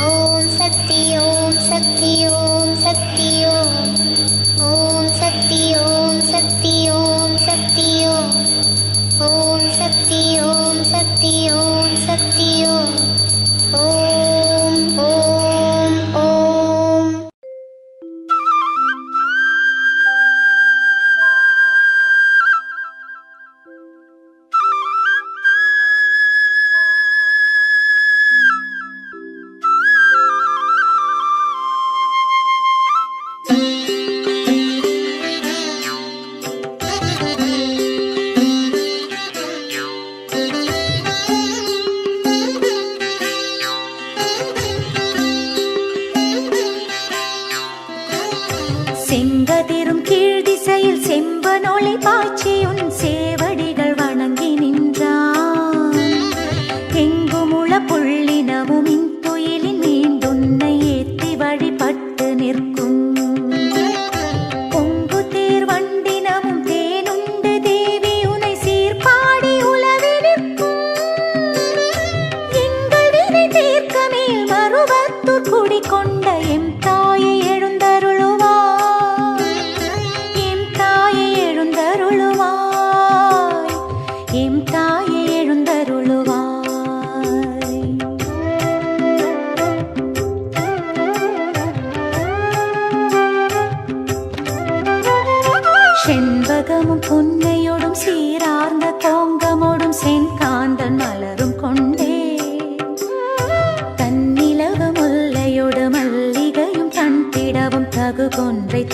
Oh. గుడికొండ ఎంత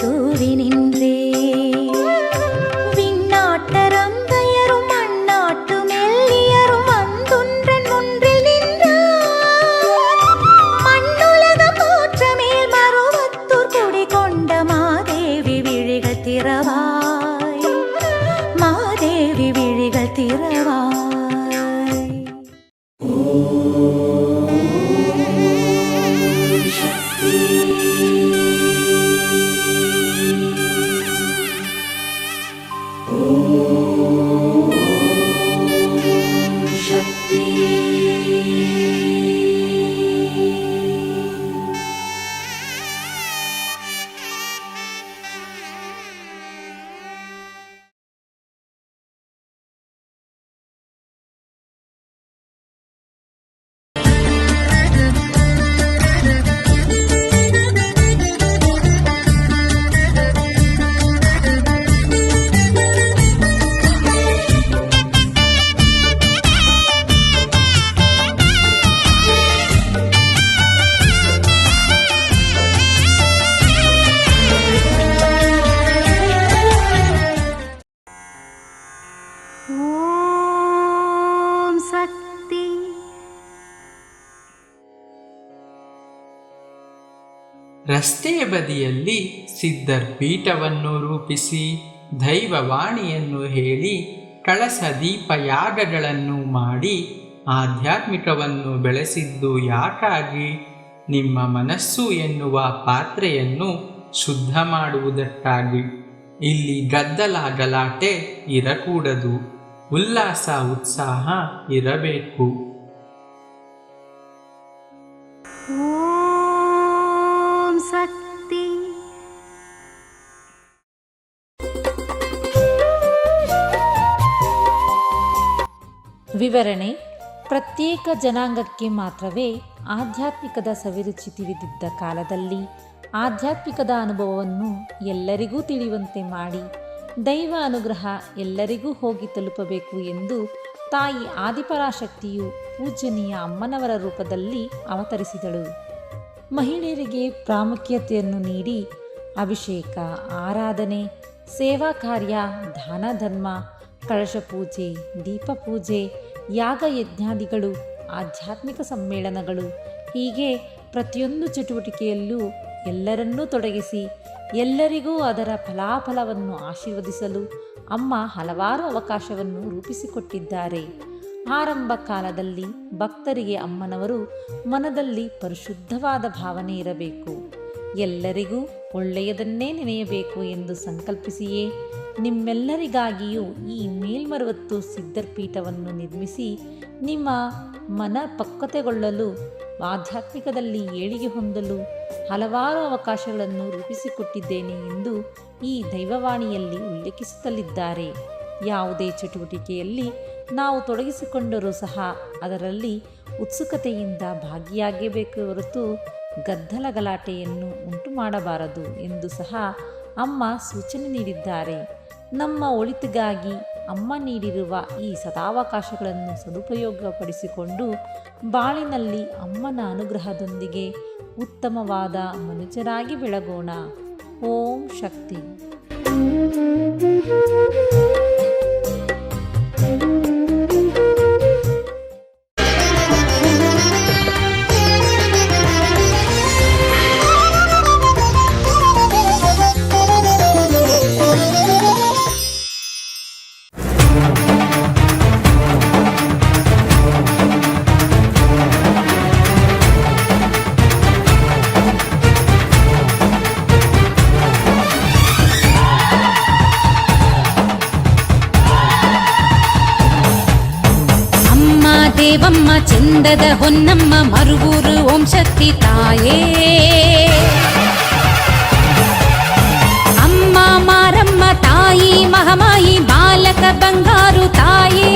கூறி ರಸ್ತೆಯ ಬದಿಯಲ್ಲಿ ಸಿದ್ಧರ್ ಪೀಠವನ್ನು ರೂಪಿಸಿ, ದೈವವಾಣಿಯನ್ನು ಹೇಳಿ, ಕಳಸ ದೀಪ ಯಾಗಗಳನ್ನು ಮಾಡಿ, ಆಧ್ಯಾತ್ಮಿಕವನ್ನು ಬೆಳೆಸಿದ್ದು ಯಾಕಾಗಿ? ನಿಮ್ಮ ಮನಸ್ಸು ಎನ್ನುವ ಪಾತ್ರೆಯನ್ನು ಶುದ್ಧ ಮಾಡುವುದಕ್ಕಾಗಿ. ಇಲ್ಲಿ ಗದ್ದಲ ಗಲಾಟೆ ಇರಕೂಡದು, ಉಲ್ಲಾಸ ಉತ್ಸಾಹ ಇರಬೇಕು. ವಿವರಣೆ, ಪ್ರತ್ಯೇಕ ಜನಾಂಗಕ್ಕೆ ಮಾತ್ರವೇ ಆಧ್ಯಾತ್ಮಿಕದ ಸವಿರುಚಿ ತಿಳಿದಿದ್ದ ಕಾಲದಲ್ಲಿ ಆಧ್ಯಾತ್ಮಿಕದ ಅನುಭವವನ್ನು ಎಲ್ಲರಿಗೂ ತಿಳಿಯುವಂತೆ ಮಾಡಿ, ದೈವ ಅನುಗ್ರಹ ಎಲ್ಲರಿಗೂ ಹೋಗಿ ತಲುಪಬೇಕು ಎಂದು ತಾಯಿ ಆದಿಪರಾಶಕ್ತಿಯು ಪೂಜನೀಯ ಅಮ್ಮನವರ ರೂಪದಲ್ಲಿ ಅವತರಿಸಿದಳು. ಮಹಿಳೆಯರಿಗೆ ಪ್ರಾಮುಖ್ಯತೆಯನ್ನು ನೀಡಿ ಅಭಿಷೇಕ, ಆರಾಧನೆ, ಸೇವಾ ಕಾರ್ಯ, ದಾನ, ಧರ್ಮ, ಕಳಶ ಪೂಜೆ, ದೀಪ ಪೂಜೆ ಯಾಗ ಯಜ್ಞಾದಿಗಳು ಆಧ್ಯಾತ್ಮಿಕ ಸಮ್ಮೇಳನಗಳು, ಹೀಗೆ ಪ್ರತಿಯೊಂದು ಚಟುವಟಿಕೆಯಲ್ಲೂ ಎಲ್ಲರನ್ನೂ ತೊಡಗಿಸಿ ಎಲ್ಲರಿಗೂ ಅದರ ಫಲಾಫಲವನ್ನು ಆಶೀರ್ವದಿಸಲು ಅಮ್ಮ ಹಲವಾರು ಅವಕಾಶವನ್ನು ರೂಪಿಸಿಕೊಟ್ಟಿದ್ದಾರೆ. ಆರಂಭ ಕಾಲದಲ್ಲಿ ಭಕ್ತರಿಗೆ ಅಮ್ಮನವರು ಮನದಲ್ಲಿ ಪರಿಶುದ್ಧವಾದ ಭಾವನೆ ಇರಬೇಕು. ಎಲ್ಲರಿಗೂ ಒಳ್ಳೆಯದನ್ನೇ ನೆನೆಯಬೇಕು ಎಂದು ಸಂಕಲ್ಪಿಸಿಯೇ ನಿಮ್ಮೆಲ್ಲರಿಗಾಗಿಯೂ ಈ ಮೇಲ್ಮರವತ್ತು ಸಿದ್ಧರ್ಪೀಠವನ್ನು ನಿರ್ಮಿಸಿ ನಿಮ್ಮ ಮನ ಪಕ್ವತೆಗೊಳ್ಳಲು ಆಧ್ಯಾತ್ಮಿಕದಲ್ಲಿ ಏಳಿಗೆ ಹೊಂದಲು ಹಲವಾರು ಅವಕಾಶಗಳನ್ನು ರೂಪಿಸಿಕೊಟ್ಟಿದ್ದೇನೆ ಎಂದು ಈ ದೈವವಾಣಿಯಲ್ಲಿ ಉಲ್ಲೇಖಿಸುತ್ತಲಿದ್ದಾರೆ. ಯಾವುದೇ ಚಟುವಟಿಕೆಯಲ್ಲಿ ನಾವು ತೊಡಗಿಸಿಕೊಂಡರೂ ಸಹ ಅದರಲ್ಲಿ ಉತ್ಸುಕತೆಯಿಂದ ಭಾಗಿಯಾಗಬೇಕು ಹೊರತು ಗದ್ದಲ ಗಲಾಟೆಯನ್ನು ಉಂಟು ಮಾಡಬಾರದು ಎಂದು ಸಹ ಅಮ್ಮ ಸೂಚನೆ ನೀಡಿದ್ದಾರೆ. ನಮ್ಮ ಒಳಿತಿಗಾಗಿ ಅಮ್ಮ ನೀಡಿರುವ ಈ ಸದಾವಕಾಶಗಳನ್ನು ಸದುಪಯೋಗಪಡಿಸಿಕೊಂಡು ಬಾಳಿನಲ್ಲಿ ಅಮ್ಮನ ಅನುಗ್ರಹದೊಂದಿಗೆ ಉತ್ತಮವಾದ ಮನುಜರಾಗಿ ಬೆಳಗೋಣ. ಓಂ ಶಕ್ತಿ. ದೇವಮ್ಮ ಚಂದದ ಹೊನ್ನಮ್ಮ ಮರುಗೂರು ಓಂ ಶಕ್ತಿ ತಾಯೇ ಅಮ್ಮ ಮಾರಮ್ಮ ತಾಯಿ ಮಹಮಾಯಿ ಬಾಲಕ ಬಂಗಾರು ತಾಯೇ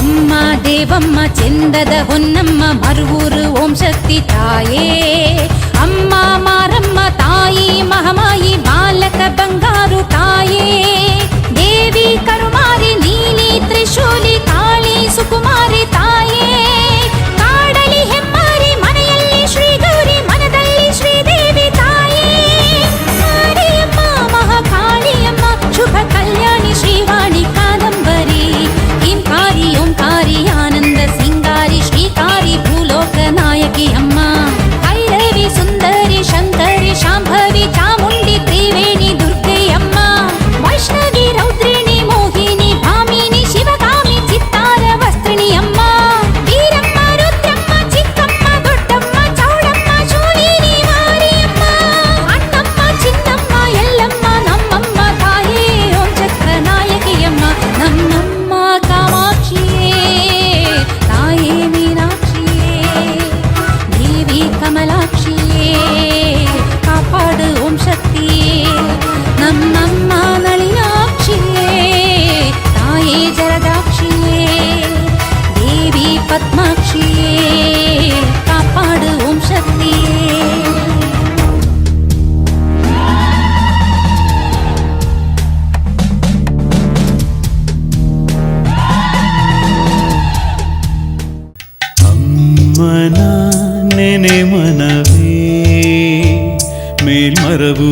ಅಮ್ಮ ದೇವಮ್ಮ ಚಂದದ ಹೊನ್ನಮ್ಮ ಮರುಗೂರು ಓಂ ಶಕ್ತಿ ತಾಯೇ ಅಮ್ಮ ಮಾರಮ್ಮ ತಾಯಿ ಮಹಮಾಯಿ ಬಾಲಕ ಬಂಗಾರು ತಾಯೇ ದೇವಿ ಕರುಮಾರಿ శూలి కాళీ సుకుమార్ మనవే மேல்மரபு